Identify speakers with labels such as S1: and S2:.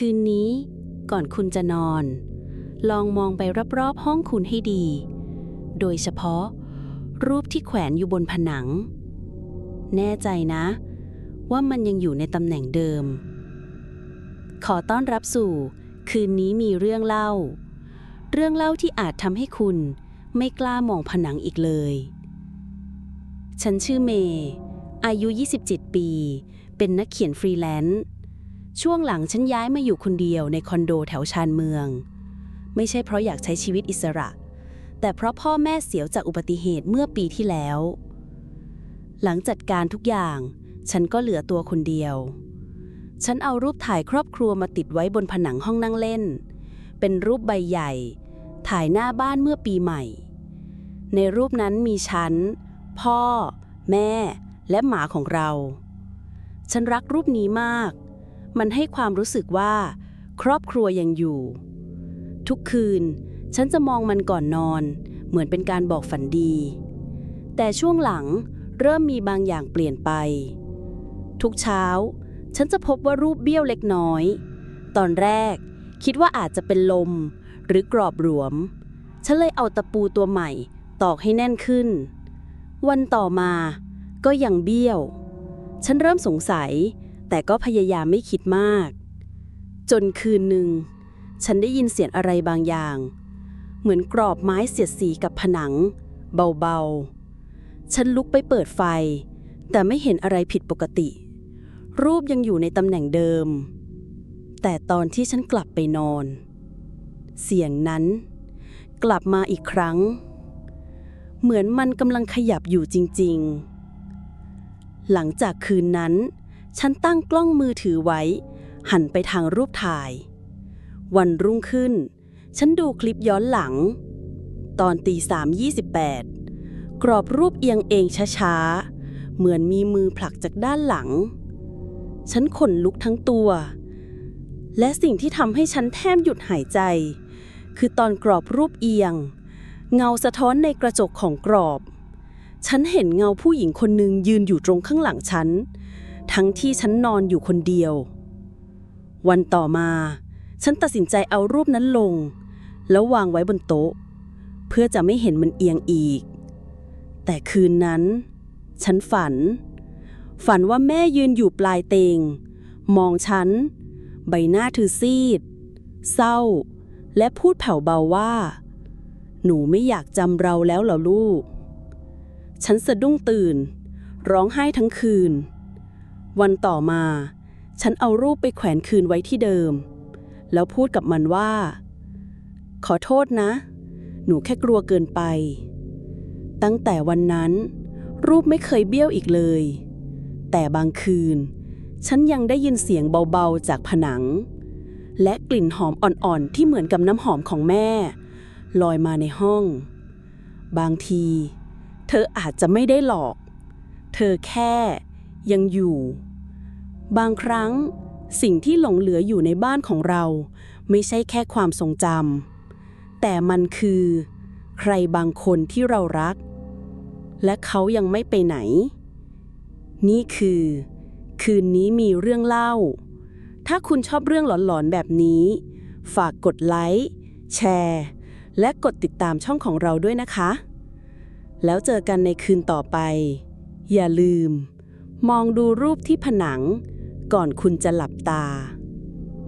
S1: คืนนี้ ก่อนคุณจะนอน ลองมองไปรอบๆห้องคุณให้ดี โดยเฉพาะ รูปที่แขวนอยู่บนผนัง แน่ใจนะ ว่ามันยังอยู่ในตำแหน่งเดิม ขอต้อนรับสู่ คืนนี้มีเรื่องเล่า เรื่องเล่าที่อาจทำให้คุณไม่กล้ามองผนังอีกเลย ฉันชื่อเมย์อายุ 27 ปี เป็นนักเขียนฟรีแลนซ์ ช่วงหลังฉันย้ายมาอยู่คนเดียวในคอนโดแถวชานเมือง ไม่ใช่เพราะอยากใช้ชีวิตอิสระ แต่เพราะพ่อแม่เสียจากอุบัติเหตุเมื่อปีที่แล้ว หลังจัดการทุกอย่าง ฉันก็เหลือตัวคนเดียว ฉันเอารูปถ่ายครอบครัวมาติดไว้บนผนังห้องนั่งเล่น เป็นรูปใบใหญ่ ถ่ายหน้าบ้านเมื่อปีใหม่ ในรูปนั้นมีฉัน พ่อ แม่ และหมาของเรา ฉันรักรูปนี้มาก มันให้ความรู้สึกว่า ครอบครัวยังอยู่ ทุกคืน ฉันจะมองมันก่อนนอน เหมือนเป็นการบอกฝันดี แต่ช่วงหลังเริ่มมีบางอย่างเปลี่ยนไป ทุกเช้า ฉันจะพบว่ารูปเบี้ยวเล็กน้อย ตอนแรก คิดว่าอาจจะเป็นลม หรือกรอบหลวม ฉันเลยเอาตะปูตัวใหม่ ตอกให้แน่นขึ้น วันต่อมา ก็ยังเบี้ยว ฉันเริ่มสงสัย แต่ก็พยายามไม่คิดมาก จนคืนหนึ่ง ฉันได้ยินเสียงอะไรบางอย่าง เหมือนกรอบไม้เสียดสีกับผนัง เบาๆ ฉันลุกไปเปิดไฟ แต่ไม่เห็นอะไรผิดปกติ รูปยังอยู่ในตำแหน่งเดิม แต่ตอนที่ฉันกลับไปนอน เสียงนั้นกลับมาอีกครั้ง เหมือนมันกำลังขยับอยู่จริง ๆ หลังจากคืนนั้น ฉันตั้งกล้องมือถือไว้ หันไปทางรูปถ่าย วันรุ่งขึ้น ฉันดูคลิปย้อนหลัง ตอนตีสามยี่สิบแปดกรอบรูปเอียงเองช้าๆ เหมือนมีมือผลักจากด้านหลัง ฉันขนลุกทั้งตัว และสิ่งที่ทำให้ฉันแทบหยุดหายใจ คือตอนกรอบรูปเอียง เงาสะท้อนในกระจกของกรอบ ฉันเห็นเงาผู้หญิงคนหนึ่งยืนอยู่ตรงข้างหลังฉัน ทั้งที่ฉันนอนอยู่คนเดียว วันต่อมา ฉันตัดสินใจเอารูปนั้นลง แล้ววางไว้บนโต๊ะ เพื่อจะไม่เห็นมันเอียงอีก แต่คืนนั้น ฉันฝัน ฝันว่าแม่ยืนอยู่ปลายเตง มองฉัน ใบหน้าถือซีด เศร้า และพูดแผ่วเบาว่า หนูไม่อยากจำเราแล้วเหรอลูก ฉันสะดุ้งตื่น ร้องไห้ทั้งคืน วันต่อมา ฉันเอารูปไปแขวนคืนไว้ที่เดิม แล้วพูดกับมันว่า ขอโทษนะ หนูแค่กลัวเกินไป ตั้งแต่วันนั้น รูปไม่เคยเบี้ยวอีกเลย แต่บางคืน ฉันยังได้ยินเสียงเบาๆจากผนัง และกลิ่นหอมอ่อนๆที่เหมือนกับน้ำหอมของแม่ ลอยมาในห้อง บางที เธออาจจะไม่ได้หลอก เธอแค่ ยังอยู่ บางครั้งสิ่งที่หลงเหลืออยู่ในบ้านของเรา ไม่ใช่แค่ความทรงจำแต่มันคือ ใครบางคนที่เรารัก และเขายังไม่ไปไหน นี่คือ คืนนี้มีเรื่องเล่า ถ้าคุณชอบเรื่องหลอนๆแบบนี้ ฝากกดไลค์แชร์ และกดติดตามช่องของเราด้วยนะคะ แล้วเจอกันในคืนต่อไป อย่าลืม มองดูรูปที่ผนัง ก่อนคุณจะหลับตา